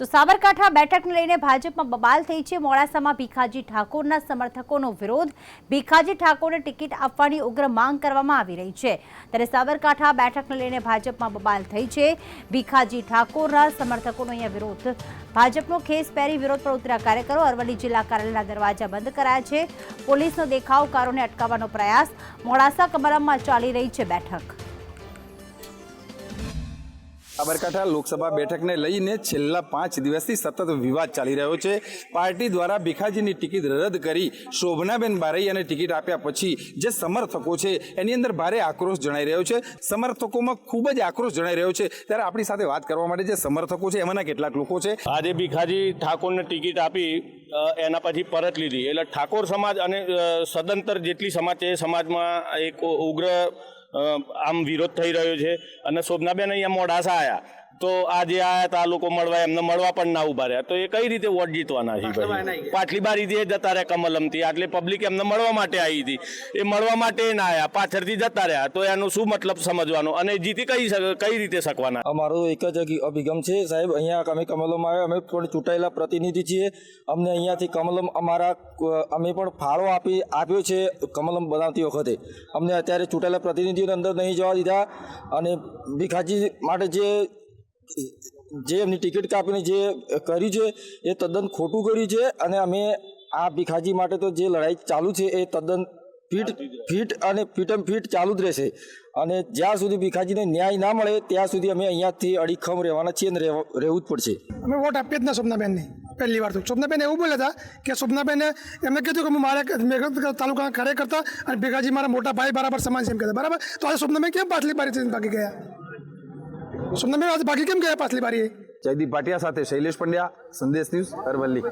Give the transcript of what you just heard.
તો સાબરકાંઠા બેઠકને લઈને ભાજપમાં બબાલ થઈ છે. મોડાસામાં ભીખાજી ઠાકોરના સમર્થકોનો વિરોધ. ભીખાજી ઠાકોરને ટિકિટ આપવાની ઉગ્ર માંગ કરવામાં આવી રહી છે. ત્યારે સાબરકાંઠા બેઠકને લઈને ભાજપમાં બબાલ થઈ છે. ભીખાજી ઠાકોરના સમર્થકોનો અહીંયા વિરોધ. ભાજપનો ખેસ પહેરી વિરોધ પર ઉતર્યા કાર્યકરો અરવલ્લી જિલ્લા કાર્યાલયના દરવાજા બંધ કરાયા છે. પોલીસનો દેખાવકારોને અટકાવવાનો પ્રયાસ. મોડાસા કમરમમાં ચાલી રહી છે બેઠક. સાબરકાંઠા લોકસભા બેઠકને લઈને છેલ્લા પાંચ દિવસથી સતત વિવાદ ચાલી રહ્યો છે. પાર્ટી દ્વારા ભીખાજીની ટિકિટ રદ કરી શોભનાબેન બારૈયાને ટિકિટ આપ્યા પછી જે સમર્થકો છે એની અંદર ભારે આક્રોશ જણાઈ રહ્યો છે. સમર્થકોમાં ખૂબ જ આક્રોશ જણાઈ રહ્યો છે. ત્યારે આપણી સાથે વાત કરવા માટે જે સમર્થકો છે એમાંના કેટલાક લોકો છે. આજે ભીખાજી ઠાકોરને ટિકિટ આપી એના પછી પરત લીધી. એટલે ઠાકોર સમાજ અને સદંતર જેટલી સમાજ છે એ સમાજમાં એક ઉગ્ર આમ વિરોધ થઈ રહ્યો છે. અને શોભનાબેન અહીંયા મોડાસા આવ્યા તો આજે આયા તા લોકો મળવા એમને મળવા પણ ના ઊભા રહ્યા. તો એ કઈ રીતે વોટ જીતવાના છે ભાઈ? પાટલી બારીથી એ જતા રહ્યા કમલમથી આટલે પબ્લિક એમને મળવા માટે આવી હતી. એ મળવા માટે ના આવ્યા પાછળથી જતા રહ્યા. તો એનું શું મતલબ સમજવાનો? અને જીતી કઈ કઈ રીતે શકવાના? અમારો એક જ અભિગમ છે સાહેબ. અહીંયા અમે કમલમ આવ્યા. અમે પણ ચૂંટાયેલા પ્રતિનિધિ છીએ. અમને અહીંયાથી કમલમ અમારા અમે પણ ફાળો આપી આપ્યો છે કમલમ બનાવતી વખતે. અમને અત્યારે ચૂંટાયેલા પ્રતિનિધિઓને અંદર નહીં જવા દીધા. અને ભીખાજી માટે જે જે એમની ટિકિટ કાપીને જે કર્યું છે, એ તદ્દન ખોટું કર્યું છે અને અમે આ ભીખાજી માટે તો જે લડાઈ ચાલુ છે, એ તદ્દન ફીટ ફીટ અને ફીટમ ફીટ ચાલુ જ રહેશે. અને જ્યાં સુધી ભીખાજીને ન્યાય ના મળે, ત્યાં સુધી અમે અહીંયાથી અડીખમ રહેવાના છીએ અને રહેવું જ પડશે. અમે વોટ આપીએ જ ના સ્વપ્નાબેનને પહેલી વાર તો. સ્વપ્નાબેન એવું બોલ્યા હતા કે સ્વપ્નાબેને એમને કીધું કે હું મારા મેઘત તાલુકાના કાર્યકર્તા અને ભીખાજી મારા મોટા ભાઈ બરાબર સમાન છે એમ કહેતા બરાબર? તો આજે સ્વપ્નાબેન કેમ પાછલી બારી ભાગી ગયા? આજે બાકી કેમ ગયા પાછલી બારીએ? જયદીપ ભાટિયા સાથે શૈલેષ પંડ્યા સંદેશ ન્યૂઝ અરવલ્લી.